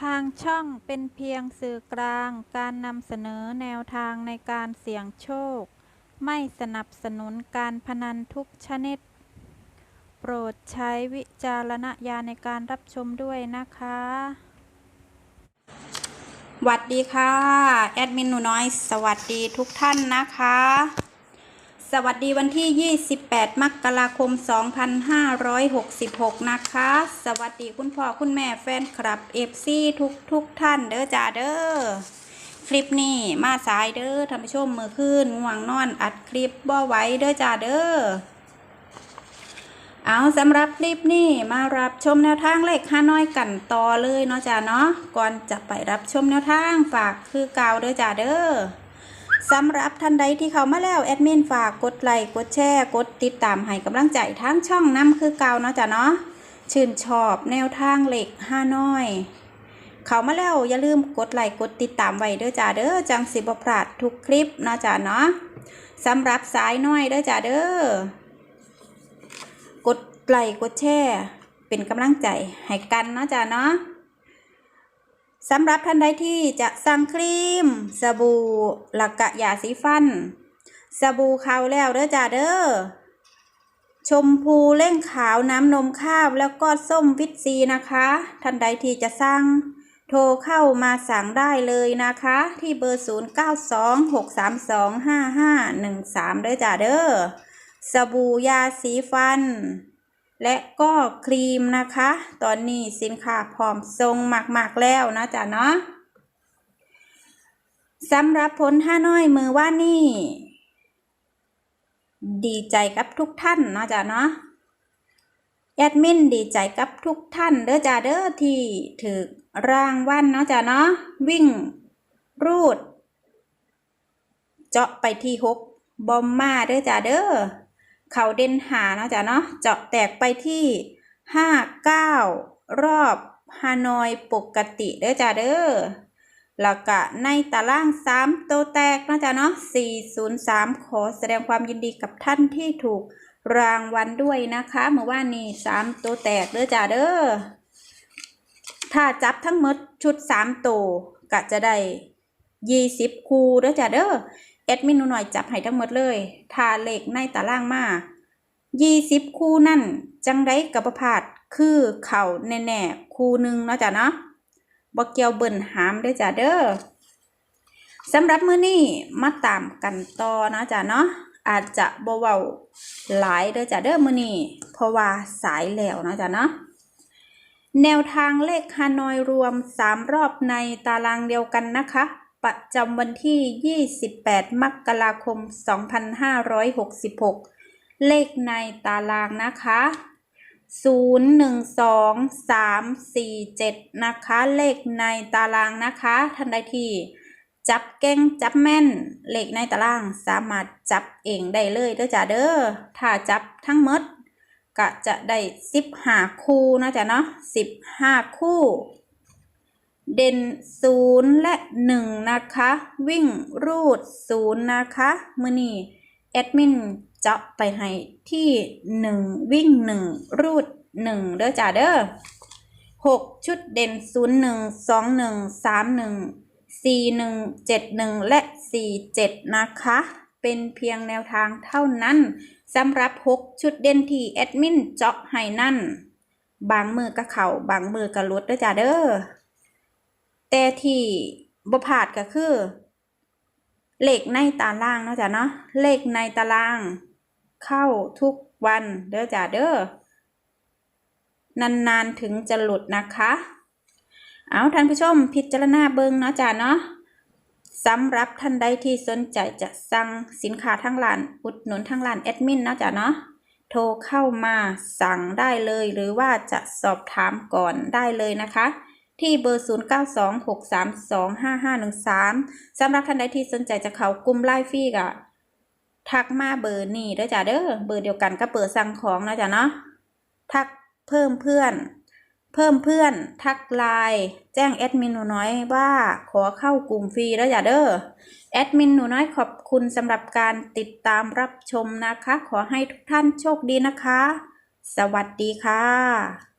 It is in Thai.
ทางช่องเป็นเพียงสื่อกลางการนำเสนอแนวทางในการเสี่ยงโชค ไม่สนับสนุนการพนันทุกชนิด โปรดใช้วิจารณญาณในการรับชมด้วยนะคะสวัสดีค่ะ แอดมินหนูน้อย สวัสดีทุกท่านนะคะ สวัสดีวันที่ 28 มกราคม 2566 นะคะ สวัสดีคุณพ่อคุณแม่แฟนคลับเอฟซีทุกทุกท่านเด้อจ้าเด้อ คลิปนี้มาสายเด้อท่านผู้ชมมือขึ้นง่วงนอนอัดคลิปบ่ไว้เด้อจ้าเด้อ เอาสำหรับคลิปนี้มารับชมแนวทางเลขห้าน้อยกันต่อเลยเนาะจ้าเนาะ ก่อนจะไปรับชมแนวทางฝากคือเก่าเด้อจ้าเด้อ สำหรับท่านใดที่เข้ามาแล้วแอดมินฝากกดไลค์กดแชร์กดติดตามให้กำลังใจทั้งช่องน้ำคือเก่าเนาะจ้าเนาะชื่นชอบแนวทางเหลขห้าน้อย เข้ามาแล้วอย่าลืมกดไลค์กดติดตามไว้เด้อจ้าเด้อจังสิบพลาดทุกคลิปเนาะจ้าเนาะสำหรับสายน้อยเด้อจ้าเด้อกดไลค์กดแชร์เป็นกำลังใจให้กันเนาะจ้าเนาะ สำหรับท่านใดที่จะสั่งครีม สบู่หลักกะยาสีฟัน สบู่ขาวแล้วเด้อจ้าเด้อชมพูเล่งขาวน้ำนมข้าวแล้วก็ส้มวิตซีนะคะ ท่านใดที่จะสั่งโทรเข้ามาสั่งได้เลยนะคะ ที่เบอร์ 0926325513เด้อจ้าเด้อสบู่ยาสีฟัน และก็ครีมนะคะ ตอนนี้สินค้าพร้อมทรงมากๆแล้วนะจ๊ะเนาะสำหรับผลห้าน้อยมือว่านี่ ดีใจกับทุกท่านนะจ๊ะเนาะแอดมินดีใจกับทุกท่านเด้อจ้าเด้อที่ถือรางวัลเนาะจ้ะเนาะวิ่ง รูด เจาะไปที่หกบอมมาเด้อจ้าเด้อ เขาเด่นหาเนาะจ้ะเนาะเจาะแตกไปที่ห้าเก้ารอบฮานอยปกติเด้อจ้าเด้อแล้วก็ในตารางสามตัวแตกเนาะจ้ะเนาะสี่ศูนย์สามขอแสดงความยินดีกับท่านที่ถูกรางวัลด้วยนะคะเมื่อวานนี้สามตัวแตกเด้อจ้าเด้อ ถ้าจับทั้งหมดชุดสามตัวก็จะได้ยี่สิบคูเด้อจ้าเด้อ แอดมินหนูหน่อยจับให้ทั้งหมดเลยทาเลขในตารางมายี่สิบคู่นั่น จังได้กับประพาดคือเข่าแน่ๆคู่หนึ่งเนาะจ้ะเนาะบกเกียวเบิ่นหามเด้จ้ะเด้อสำหรับมื้อนี้มาตามกันต่อนะจ้ะเนาะอาจจะบเว้าหลายเด้อจ้ะเด้อมื้อนี้เพราะว่าสายแล้วนะจ้ะเนาะแนวทางเลขฮานอยรวม 3 รอบในตารางเดียวกันนะคะ ประจำวันที่ 28 มกราคม 2566 เลขในตารางนะคะ 0 1 2 3 4 7 นะคะ เลขในตารางนะคะท่านใดที่จับเก่งจับแม่น เลขในตารางสามารถจับเองได้เลยเด้อจ้าเด้อ ถ้าจับทั้งหมดก็จะได้ 15 คู่นะจ๊ะเนาะ15 คู่ เด่นศูนย์และหนึ่งนะคะ วิ่งรูดศูนย์นะคะมือนี้แอดมินจะไปให้ที่หนึ่งวิ่งหนึ่งรูดหนึ่งเด้อจ้าเด้อหกชุดเด่นศูนย์หนึ่งสองหนึ่งสามหนึ่งสี่หนึ่งเจ็ดหนึ่งและสี่เจ็ดนะคะ เป็นเพียงแนวทางเท่านั้นสำหรับหกชุดเด่นที่แอดมินเจาะให้นั่น บางมือก็เข่าบางมือก็หลุดเด้อจ้าเด้อ แต่ที่บ่พลาดก็คือ เลขในตารางเนาะจ้ะเนาะเลขในตาราง เข้าทุกวันเด้อจ้ะเด้อนานๆถึงจะหลุดนะคะ เอาท่านผู้ชมพิจารณาเบิงเนาะจ้ะเนาะสำหรับท่านใดที่สนใจจะสั่งสินค้าทั้งร้านอุดหนุนทั้งร้านแอดมินเนาะจ้ะเนาะโทรเข้ามาสั่งได้เลยหรือว่าจะสอบถามก่อนได้เลยนะคะ ที่เบอร์ 0926325513 สำหรับท่านใดที่สนใจจะเข้ากลุ่มไลฟ์ฟรีก็ทักมาเบอร์นี้เด้อจ้าเด้อเบอร์เดียวกันก็เปิดสั่งของนะจ้ะเนาะทักเพิ่มเพื่อน เพิ่มเพื่อน ทักไลน์แจ้งแอดมินหนูน้อยว่าขอเข้ากลุ่มฟรีแล้วจ้าเด้อแอดมินหนูน้อยขอบคุณสำหรับการติดตามรับชมนะคะ ขอให้ทุกท่านโชคดีนะคะ สวัสดีค่ะ